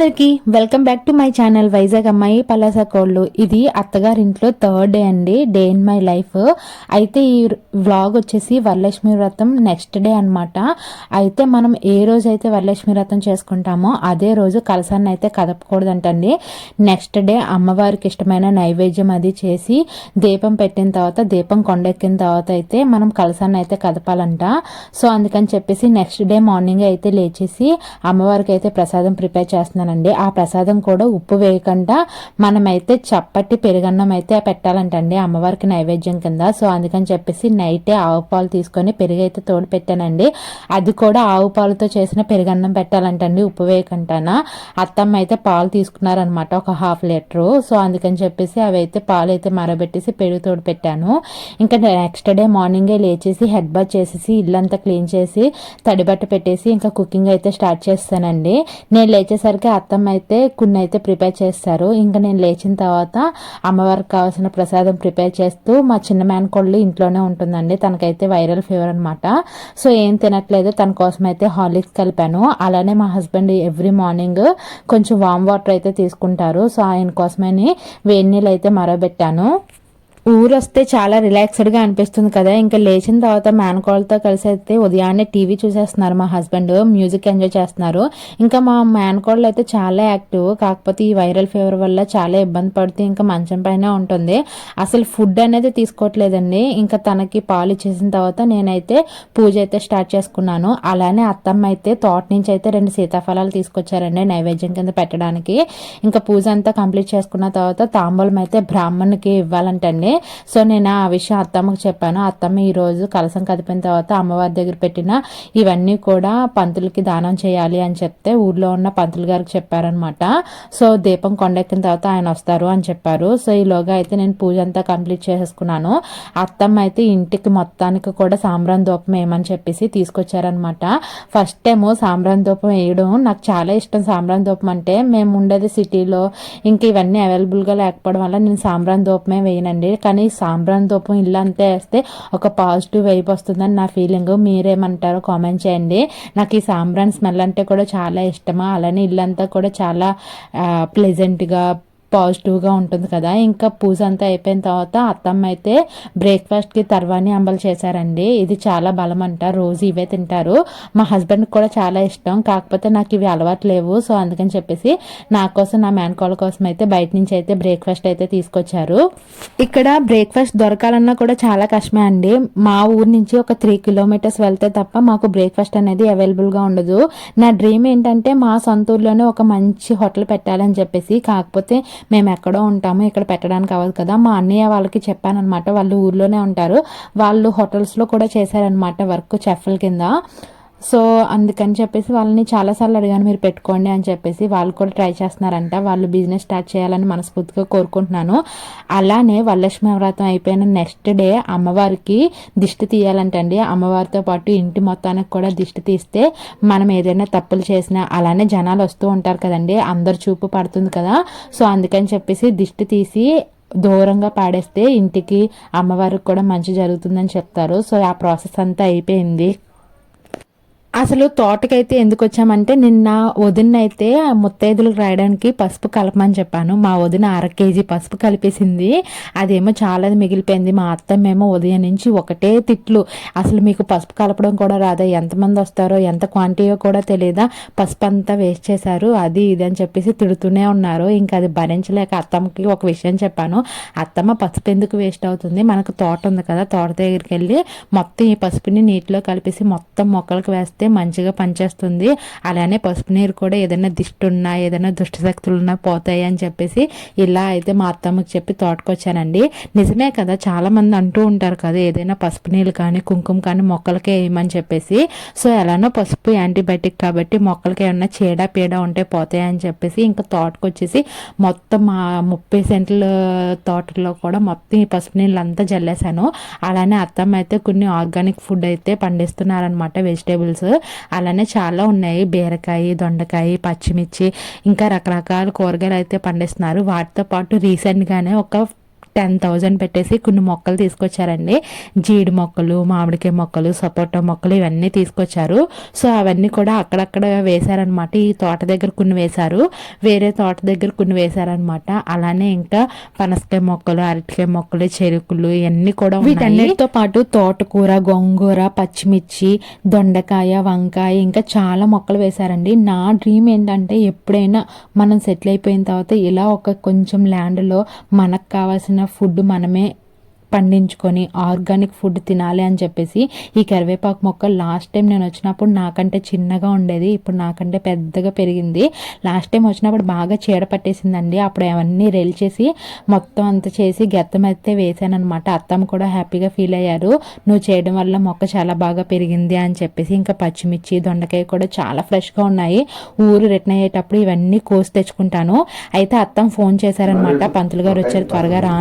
అందరికీ welcome back to my channel Vizag అమ్మాయి పలాస కోళ్ళు ఇది అత్తగారింట్లో థర్డ్ డే అండి డే ఇన్ మై లైఫ్. అయితే ఈ వ్లాగ్ వచ్చేసి వరలక్ష్మి వ్రతం నెక్స్ట్ డే అనమాట అయితే మనం ఏ రోజు అయితే వరలక్ష్మి వ్రతం చేసుకుంటామో అదే రోజు కలసాన్ని అయితే కదపకూడదంటండి. నెక్స్ట్ డే అమ్మవారికి ఇష్టమైన నైవేద్యం అది చేసి దీపం పెట్టిన తర్వాత దీపం కొండెక్కిన తర్వాత అయితే మనం కలసాన్ని అయితే కదపాలంట. సో అందుకని చెప్పేసి నెక్స్ట్ డే మార్నింగ్ అయితే లేచేసి అమ్మవారికి అయితే ప్రసాదం ప్రిపేర్ చేస్తున్నాను పెడతానండి ఆ ప్రసాదం కూడా ఉప్పు వేయకుండా మనమైతే చప్పటి పెరుగన్నం అయితే పెట్టాలంటండి అమ్మవారికి నైవేద్యం కింద. సో అందుకని చెప్పేసి నైటే ఆవు పాలు తీసుకొని పెరుగు అయితే తోడు పెట్టానండి. అది కూడా ఆవు పాలతో చేసిన పెరుగన్నం పెట్టాలంటండి ఉప్పు వేయకుండానా. అత్తమ్మ అయితే పాలు తీసుకున్నారనమాట ఒక హాఫ్ లీటరు. సో అందుకని చెప్పేసి అవి అయితే పాలు అయితే మరబెట్టేసి పెరుగు తోడు పెట్టాను. ఇంకా నెక్స్ట్ డే మార్నింగే లేచేసి హెడ్ బాత్ చేసేసి ఇల్లంతా క్లీన్ చేసి తడిబట్ట పెట్టేసి ఇంకా కుకింగ్ అయితే స్టార్ట్ చేస్తానండి. నేను లేచేసరికి అత్తమ్మ అయితే కొన్ని అయితే ప్రిపేర్ చేస్తారు. ఇంకా నేను లేచిన తర్వాత అమ్మవారికి కావాల్సిన ప్రసాదం ప్రిపేర్ చేస్తూ మా చిన్న మేనకోళ్ళు ఇంట్లోనే ఉంటుందండి. తనకైతే వైరల్ ఫీవర్ అనమాట సో ఏం తినట్లేదు. తన కోసం అయితే హార్లిక్స్ కలిపాను. అలానే మా హస్బెండ్ ఎవ్రీ మార్నింగ్ కొంచెం వామ్ వాటర్ అయితే తీసుకుంటారు. సో ఆయన కోసమని వేడి నీళ్ళు అయితే మరబెట్టాను ఊరు వస్తే చాలా రిలాక్స్డ్గా అనిపిస్తుంది కదా. ఇంకా లేచిన తర్వాత మేనకోళ్ళతో కలిసి అయితే ఉదయాన్నే టీవీ చూసేస్తున్నారు మా హస్బెండ్ మ్యూజిక్ ఎంజాయ్ చేస్తున్నారు. ఇంకా మా మేనకోళ్ళు అయితే చాలా యాక్టివ్ కాకపోతే ఈ వైరల్ ఫీవర్ వల్ల చాలా ఇబ్బంది పడుతూ ఇంకా మంచం పైన ఉంటుంది. అసలు ఫుడ్ అనేది తీసుకోవట్లేదండి. ఇంకా తనకి పాలు ఇచ్చేసిన తర్వాత నేనైతే పూజ అయితే స్టార్ట్ చేసుకున్నాను. అలానే అత్తమ్మ అయితే తోట నుంచి అయితే రెండు సీతాఫలాలు తీసుకొచ్చారండి నైవేద్యం కింద పెట్టడానికి. ఇంకా పూజ అంతా కంప్లీట్ చేసుకున్న తర్వాత తాంబూలం అయితే బ్రాహ్మణ్కి ఇవ్వాలంటండి. సో నేను ఆ విషయం అత్తమ్మకు చెప్పాను. అత్తమ్మ ఈరోజు కలసం కదిపిన తర్వాత అమ్మవారి దగ్గర పెట్టిన ఇవన్నీ కూడా పంతులకి దానం చేయాలి అని చెప్తే ఊర్లో ఉన్న పంతులు గారికి చెప్పారనమాట సో దీపం కొండెక్కిన తర్వాత ఆయన వస్తారు అని చెప్పారు. సో ఈలోగా అయితే నేను పూజ అంతా కంప్లీట్ చేసేసుకున్నాను. అత్తమ్మ అయితే ఇంటికి మొత్తానికి కూడా సాంబ్రాన్ దూపం వేయమని చెప్పేసి తీసుకొచ్చారనమాట ఫస్ట్ టైము సాంబ్రాన్ దూపం వేయడం నాకు చాలా ఇష్టం. సాంబ్రాన్ దూపం అంటే మేము ఉండేది సిటీలో. ఇంక ఇవన్నీ అవైలబుల్గా లేకపోవడం వల్ల నేను సాంబ్రాన్ దూపమే వేయనండి. కానీ సాంబ్రాన్ ధూపం ఇల్లు అంతా వేస్తే ఒక పాజిటివ్ వైబ్ వస్తుందని నా ఫీలింగ్ మీరేమంటారో కామెంట్ చేయండి. నాకు ఈ సాంబ్రాన్ స్మెల్ అంటే కూడా చాలా ఇష్టమా? అలానే ఇల్లంతా కూడా చాలా ప్లెజెంట్గా పాజిటివ్గా ఉంటుంది కదా. ఇంకా పూజ అంతా అయిపోయిన తర్వాత అత్తమ్మ అయితే బ్రేక్ఫాస్ట్కి తర్వాణి అంబలు చేశారండి. ఇది చాలా బలం అంట రోజు ఇవే తింటారు. మా హస్బెండ్కి కూడా చాలా ఇష్టం. కాకపోతే నాకు ఇవి అలవాటు లేవు. సో అందుకని చెప్పేసి నా కోసం నా మేనకోళ్ళ కోసం అయితే బయట నుంచి అయితే బ్రేక్ఫాస్ట్ అయితే తీసుకొచ్చారు. ఇక్కడ బ్రేక్ఫాస్ట్ దొరకాలన్నా కూడా చాలా కష్టమే అండి. మా ఊరు నుంచి ఒక త్రీ కిలోమీటర్స్ వెళ్తే తప్ప మాకు బ్రేక్ఫాస్ట్ అనేది అవైలబుల్గా ఉండదు. నా డ్రీమ్ ఏంటంటే మా సొంత ఊర్లోనే ఒక మంచి హోటల్ పెట్టాలని చెప్పేసి. కాకపోతే మేము ఎక్కడో ఉంటాము ఇక్కడ పెట్టడానికి అవ్వదు కదా. మా అన్నయ్య వాళ్ళకి చెప్పానమాట వాళ్ళు ఊర్లోనే ఉంటారు. వాళ్ళు హోటల్స్లో కూడా చేశారనమాట వర్క్ చెఫ్ల కింద. సో అందుకని చెప్పేసి వాళ్ళని చాలాసార్లు అడిగాను మీరు పెట్టుకోండి అని చెప్పేసి. వాళ్ళు కూడా ట్రై చేస్తున్నారంట. వాళ్ళు బిజినెస్ స్టార్ట్ చేయాలని మనస్ఫూర్తిగా కోరుకుంటున్నాను. అలానే వరలక్ష్మి వ్రతం అయిపోయిన నెక్స్ట్ డే అమ్మవారికి దిష్టి తీయాలంటండి. అమ్మవారితో పాటు ఇంటి మొత్తానికి కూడా దిష్టి తీస్తే మనం ఏదైనా తప్పులు చేసినా అలానే జనాలు వస్తూ ఉంటారు కదండి అందరు చూపు పడుతుంది కదా. సో అందుకని చెప్పేసి దిష్టి తీసి దూరంగా పాడేస్తే ఇంటికి అమ్మవారికి కూడా మంచి జరుగుతుందని చెప్తారు. సో ఆ ప్రాసెస్ అంతా అయిపోయింది. అసలు తోటకైతే ఎందుకు వచ్చామంటే నిన్న వదిన అయితే ముత్తైదులకు రాయడానికి పసుపు కలపమని చెప్పాను. మా వదిన అర కేజీ పసుపు కలిపేసింది. అదేమో చాలా మిగిలిపోయింది. మా అత్తమ్మేమో ఉదయం నుంచి ఒకటే తిట్లు. అసలు మీకు పసుపు కలపడం కూడా రాదా? ఎంతమంది వస్తారో ఎంత క్వాంటిటీయో కూడా తెలియదా పసుపు అంతా వేస్ట్ చేశారు. అది ఇది అని చెప్పేసి తిడుతూనే ఉన్నారు. ఇంకా అది భరించలేక అత్తమ్మకి ఒక విషయం చెప్పాను. అత్తమ్మ పసుపు ఎందుకు వేస్ట్ అవుతుంది? మనకు తోట ఉంది కదా తోట దగ్గరికి వెళ్ళి మొత్తం ఈ పసుపుని నీటిలో కలిపేసి మొత్తం మొక్కలకు వేస్తే మంచిగా పనిచేస్తుంది. అలానే పసుపు నీరు కూడా ఏదైనా దిష్టి ఉన్నా ఏదైనా దుష్టశక్తులు ఉన్నా పోతాయి అని చెప్పేసి ఇలా అయితే మా అత్తమ్మకి చెప్పి తోటకొచ్చానండి. నిజమే కదా చాలా మంది అంటూ ఉంటారు కదా ఏదైనా పసుపు నీళ్ళు కానీ కుంకుమ కానీ మొక్కలకే వేయమని చెప్పేసి. సో ఎలానో పసుపు యాంటీబయాటిక్ కాబట్టి మొక్కలకి ఏమన్నా చీడ పీడ ఉంటే పోతాయి అని చెప్పేసి ఇంకా తోటకొచ్చేసి మొత్తం మా ముప్పై సెంట్ల తోటలో కూడా మొత్తం ఈ పసుపు నీళ్ళు అంతా జల్లేశాను. అలానే అత్తమ్మ అయితే కొన్ని ఆర్గానిక్ ఫుడ్ అయితే పండిస్తున్నారనమాట వెజిటేబుల్స్. అలానే చాలా ఉన్నాయి. బీరకాయ దొండకాయ పచ్చిమిర్చి ఇంకా రకరకాల కూరగాయలు అయితే పండిస్తున్నారు. వాటితో పాటు రీసెంట్గానే ఒక టెన్ థౌజండ్ పెట్టేసి కొన్ని మొక్కలు తీసుకొచ్చారండి. జీడి మొక్కలు మామిడికాయ మొక్కలు సపోటా మొక్కలు ఇవన్నీ తీసుకొచ్చారు. సో అవన్నీ కూడా అక్కడక్కడ వేశారనమాట ఈ తోట దగ్గర కొన్ని వేశారు. వేరే తోట దగ్గర కొన్ని వేశారనమాట అలానే ఇంకా పనసకాయ మొక్కలు అరటికాయ మొక్కలు చెరుకులు ఇవన్నీ కూడా వీటన్నిటితో పాటు తోటకూర గోంగూర పచ్చిమిర్చి దొండకాయ వంకాయ ఇంకా చాలా మొక్కలు వేశారండి. నా డ్రీమ్ ఏంటంటే ఎప్పుడైనా మనం సెటిల్ అయిపోయిన తర్వాత ఇలా ఒక కొంచెం ల్యాండ్లో మనకు కావాల్సిన ఫుడ్ మనమే పండించుకొని ఆర్గానిక్ ఫుడ్ తినాలి అని చెప్పేసి ఈ కరివేపాకు మొక్క లాస్ట్ టైం నేను వచ్చినప్పుడు నాకంటే చిన్నగా ఉండేది ఇప్పుడు నాకంటే పెద్దగా పెరిగింది. లాస్ట్ టైం వచ్చినప్పుడు బాగా చీడ పట్టేసిందండి. అప్పుడు అవన్నీ చేసి మొత్తం అంత చేసి గెత్తం అయితే వేసాను అనమాట అత్తమ్మ కూడా హ్యాపీగా ఫీల్ అయ్యారు. నువ్వు చేయడం వల్ల మొక్క చాలా బాగా పెరిగింది అని చెప్పేసి ఇంకా పచ్చిమిర్చి దొండకాయ కూడా చాలా ఫ్రెష్గా ఉన్నాయి. ఊరు రిటర్న్ అయ్యేటప్పుడు ఇవన్నీ కోసి తెచ్చుకుంటాను. అయితే అత్తమ్మ ఫోన్ చేశారనమాట పంతులు గారు వచ్చారు త్వరగా రా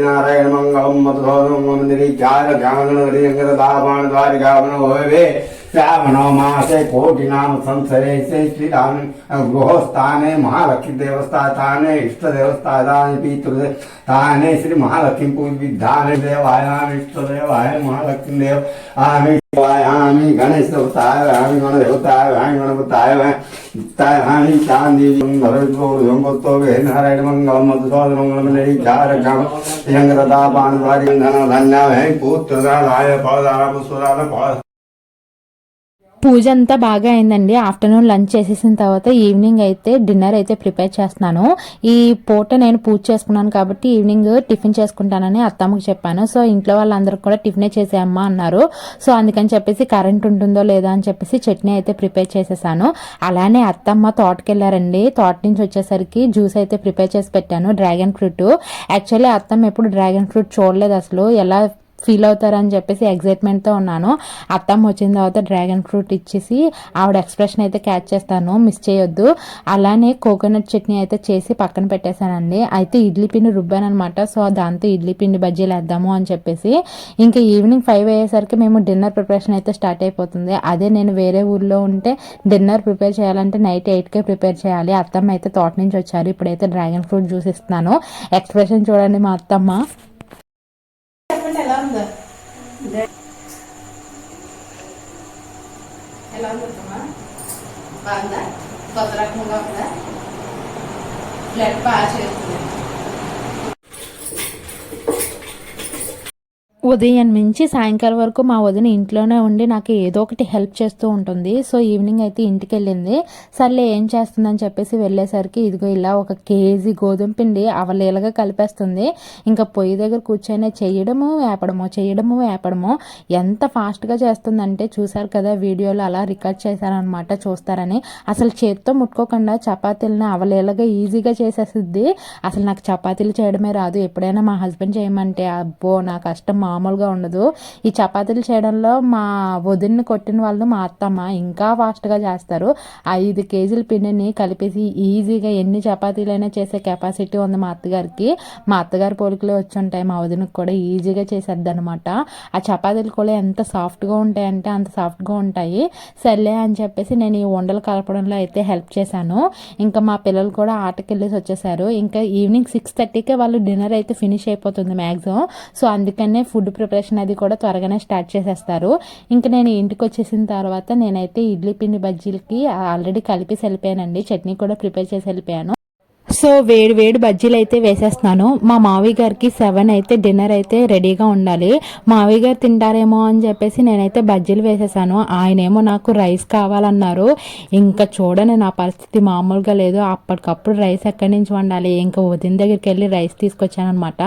നാരായണ മംഗളം മധുധോനോമന്ദിരിക്കാരധാമനധാരികാമനോവേ श्रावणो मासे कोटिनाम संसरे से श्रीराम गृहस्थाने महालक्ष्मी देवस्थाने इष्ट देवस्थाने पितृदेवताने श्री महालक्ष्मी पूजिधाने देवायाम इष्ट देवाय महालक्ष्मी देव आमी गणेश देवताय आमी गणेश देवताय आमी गणपताय நித்தாயி சாந்தீவி மலர்கோடு சொம்பத்தோகு ஹரிநாராயண மங்கலம் மதுசோத மங்கலமில்லை சாரகம் பிரியங்கரதா பானுதாரி தன்யாவை பூத்திரதாலாய பாதாராமசுரான பாத పూజ అంతా బాగా అయిందండి. ఆఫ్టర్నూన్ లంచ్ చేసేసిన తర్వాత ఈవినింగ్ అయితే డిన్నర్ అయితే ప్రిపేర్ చేస్తున్నాను. ఈ పూట నేను పూజ చేసుకున్నాను కాబట్టి ఈవినింగ్ టిఫిన్ చేసుకుంటానని అత్తమ్మకి చెప్పాను. సో ఇంట్లో వాళ్ళందరూ కూడా టిఫినే చేసేయమ్మా అన్నారు. సో అందుకని చెప్పేసి కరెంట్ ఉంటుందో లేదో అని చెప్పేసి చట్నీ అయితే ప్రిపేర్ చేసేసాను. అలానే అత్తమ్మ తోటకి వెళ్ళారండి తోట నుంచి వచ్చేసరికి జ్యూస్ అయితే ప్రిపేర్ చేసి పెట్టాను. Dragon fruit. యాక్చువల్లీ అత్తమ్మ ఎప్పుడు డ్రాగన్ ఫ్రూట్ చూడలేదు అసలు. ఎలా ఫీల్ అవుతారని చెప్పేసి ఎగ్జైట్మెంట్తో ఉన్నాను. అత్తమ్మ వచ్చిన తర్వాత డ్రాగన్ ఫ్రూట్ ఇచ్చేసి ఆవిడ ఎక్స్ప్రెషన్ అయితే క్యాచ్ చేస్తాను. మిస్ చేయొద్దు. అలానే కోకోనట్ చట్నీ అయితే చేసి పక్కన పెట్టేశానండి. అయితే ఇడ్లీ పిండి రుబ్బాను అనమాట సో దాంతో ఇడ్లీ పిండి బజ్జీలు వేద్దాము అని చెప్పేసి ఇంకా ఈవినింగ్ ఫైవ్ అయ్యేసరికి మేము డిన్నర్ ప్రిపరేషన్ అయితే స్టార్ట్ అయిపోతుంది. అదే నేను వేరే ఊర్లో ఉంటే డిన్నర్ ప్రిపేర్ చేయాలంటే నైట్ ఎయిట్కే ప్రిపేర్ చేయాలి. అత్తమ్మ అయితే తోట నుంచి వచ్చారు. ఇప్పుడైతే డ్రాగన్ ఫ్రూట్ జ్యూస్ ఇస్తున్నాను. ఎక్స్ప్రెషన్ చూడండి మా అత్తమ్మ చెప్పండి ఎలా ఉందో ఎలా ఉందమ్మా బాగుందా కొత్త రకంగా ఉందా బ్లడ్ బాగా చేస్తుంది ఉదయం నుంచి సాయంకాలం వరకు మా వదిన ఇంట్లోనే ఉండి నాకు ఏదో ఒకటి హెల్ప్ చేస్తూ ఉంటుంది. సో ఈవినింగ్ అయితే ఇంటికి వెళ్ళింది. సర్లే ఏం చేస్తుందని చెప్పేసి వెళ్ళేసరికి ఇదిగో ఇలా ఒక కేజీ గోధుమ పిండి అవలీలగా కలిపేస్తుంది. ఇంకా పొయ్యి దగ్గర కూర్చొని చేయడము వేపడము చేయడము వేపడము ఎంత ఫాస్ట్గా చేస్తుందంటే చూసారు కదా వీడియోలో అలా రికార్డ్ చేశారనమాట చూస్తారని. అసలు చేత్తో ముట్టుకోకుండా చపాతీలను అవలీలగా ఈజీగా చేసేస్తుంది అసలు నాకు చపాతీలు చేయడమే రాదు. ఎప్పుడైనా మా హస్బెండ్ చేయమంటే అబ్బో నా కష్టం మామూలుగా ఉండదు. ఈ చపాతీలు చేయడంలో మా వదిన్ని కొట్టిన వాళ్ళు మా అత్తమ్మ ఇంకా ఫాస్ట్గా చేస్తారు. ఐదు కేజీల పిండిని కలిపేసి ఈజీగా ఎన్ని చపాతీలైనా చేసే కెపాసిటీ ఉంది మా అత్తగారికి. మా అత్తగారి పోలికలే వచ్చి ఉంటాయి. మా వదినకి కూడా ఈజీగా చేసేద్ది అనమాట ఆ చపాతీలు కూడా ఎంత సాఫ్ట్గా ఉంటాయంటే అంత సాఫ్ట్గా ఉంటాయి. సర్లే అని చెప్పేసి నేను ఈ వండలు కలపడంలో అయితే హెల్ప్ చేశాను. ఇంకా మా పిల్లలు కూడా ఆటకి వెళ్ళేసి వచ్చేసారు. ఇంకా ఈవినింగ్ సిక్స్ థర్టీకే వాళ్ళు డిన్నర్ అయితే ఫినిష్ అయిపోతుంది మ్యాక్సిమం సో అందుకనే ఫుడ్ ఫుడ్ ప్రిపరేషన్ అది కూడా త్వరగానే స్టార్ట్ చేసేస్తారు. ఇంకా నేను ఇంటికి వచ్చేసిన తర్వాత నేనైతే ఇడ్లీ పిండి బజ్జీలకి ఆల్రెడీ కలిపి వెళ్ళిపోయానండి. చట్నీ కూడా ప్రిపేర్ చేసి వెళ్ళిపోయాను. సో వేడి వేడి బజ్జీలు అయితే వేసేస్తున్నాను. మా మావి గారికి సెవెన్ అయితే డిన్నర్ అయితే రెడీగా ఉండాలి. మావి గారు తింటారేమో అని చెప్పేసి నేనైతే బజ్జీలు వేసేసాను. ఆయనేమో నాకు రైస్ కావాలన్నారు. ఇంకా చూడండి నా పరిస్థితి మామూలుగా లేదు. అప్పటికప్పుడు రైస్ ఎక్కడి నుంచి వండాలి? ఇంకా ఉదయం దగ్గరికి వెళ్ళి రైస్ తీసుకొచ్చాను అనమాట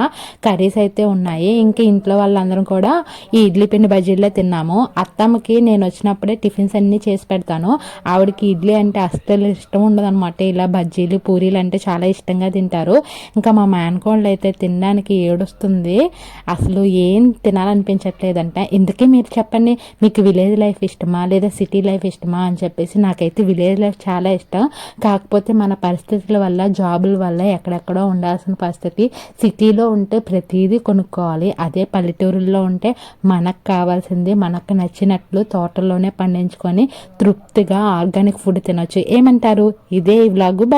కర్రీస్ అయితే ఉన్నాయి. ఇంకా ఇంట్లో వాళ్ళందరం కూడా ఈ ఇడ్లీ పిండి బజ్జీలే తిన్నాము. అత్తమ్మకి నేను వచ్చినప్పుడే టిఫిన్స్ అన్నీ చేసి పెడతాను. ఆవిడకి ఇడ్లీ అంటే అస్సలు ఇష్టం ఉండదు ఇలా బజ్జీలు పూరీలు అంటే చాలా ఇష్టంగా తింటారు. ఇంకా మా మేనకోళ్ళు అయితే తినడానికి ఏడుస్తుంది. అసలు ఏం తినాలనిపించట్లేదంట. ఇందుకే మీరు చెప్పండి? మీకు విలేజ్ లైఫ్ ఇష్టమా? లేదా సిటీ లైఫ్ ఇష్టమా? అని చెప్పేసి నాకైతే విలేజ్ లైఫ్ చాలా ఇష్టం. కాకపోతే మన పరిస్థితుల వల్ల జాబుల వల్ల ఎక్కడెక్కడో ఉండాల్సిన పరిస్థితి సిటీలో ఉంటే ప్రతిదీ కొనుక్కోవాలి. అదే పల్లెటూరుల్లో ఉంటే మనకు కావాల్సింది మనకు నచ్చినట్లు తోటలోనే పండించుకొని తృప్తిగా ఆర్గానిక్ ఫుడ్ తినొచ్చు. ఏమంటారు? ఇదే ఈ వ్లాగు. బై.